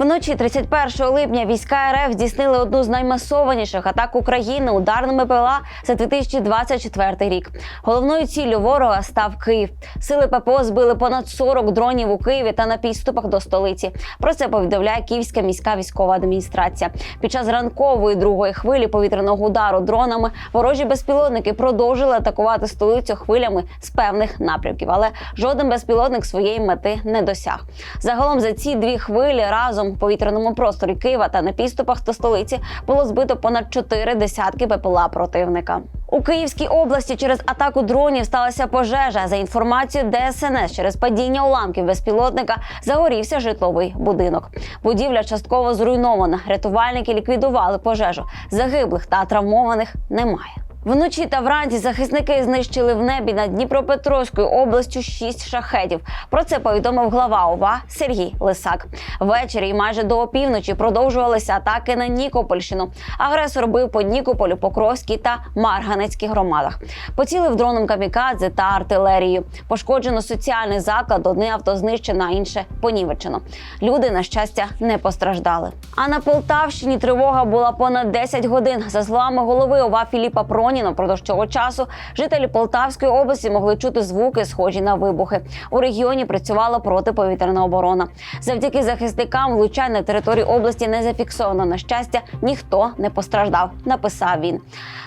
Вночі 31 липня війська РФ здійснили одну з наймасованіших атак України ударними ПЛА за 2024 рік. Головною ціллю ворога став Київ. Сили ППО збили понад 40 дронів у Києві та на підступах до столиці. Про це повідомляє Київська міська військова адміністрація. Під час ранкової другої хвилі повітряного удару дронами ворожі безпілотники продовжили атакувати столицю хвилями з певних напрямків, але жоден безпілотник своєї мети не досяг. Загалом за ці дві хвилі разом в повітряному просторі Києва та на підступах до столиці було збито понад чотири десятки БПЛА противника. У Київській області через атаку дронів сталася пожежа. За інформацією ДСНС, через падіння уламків безпілотника загорівся житловий будинок. Будівля частково зруйнована. Рятувальники ліквідували пожежу. Загиблих та травмованих немає. Вночі та вранці захисники знищили в небі над Дніпропетровською областю шість шахедів. Про це повідомив глава ОВА Сергій Лисак. Ввечері і майже до опівночі продовжувалися атаки на Нікопольщину. Агресор бив по Нікополю, Покровській та Марганецькій громадах. Поцілив дроном камікадзе та артилерією. Пошкоджено соціальний заклад, одне авто знищено, а інше понівечено. Люди, на щастя, не постраждали. А на Полтавщині тривога була понад 10 годин. За словами голови ОВА Філіпа Проніна, впродовж цього часу жителі Полтавської області могли чути звуки, схожі на вибухи. У регіоні працювала протиповітряна оборона. Завдяки захисникам влучань на території області не зафіксовано. На щастя, ніхто не постраждав. Написав він.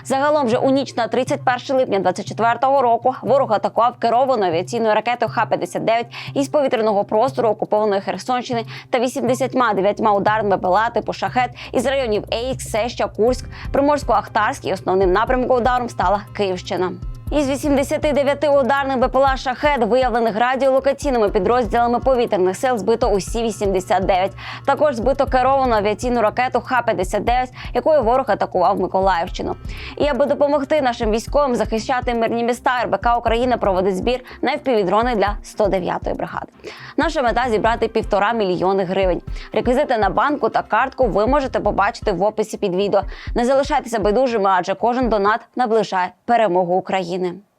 Загалом же у ніч на 31 липня 24-го року ворог атакував керовану авіаційною ракетою Х-59 із повітряного простору окупованої Херсонщини та 89 ударними БПЛА типу шахет із районів Ейк, Сеща, Курськ, Приморсько-Ахтарськ і основним напрямком ударом стала Київщина. Із 89 ударних БПЛА шахет, виявлених радіолокаційними підрозділами повітряних сил, збито усі 89. Також збито керовану авіаційну ракету Х-59, якою ворог атакував Миколаївщину. І аби допомогти нашим військовим захищати мирні міста, РБК України проводить збір на впівдрони для 109-ї бригади. Наша мета зібрати півтора мільйони гривень. Реквізити на банку та картку ви можете побачити в описі під відео. Не залишайтеся байдужими, адже кожен донат наближає перемогу України. benim.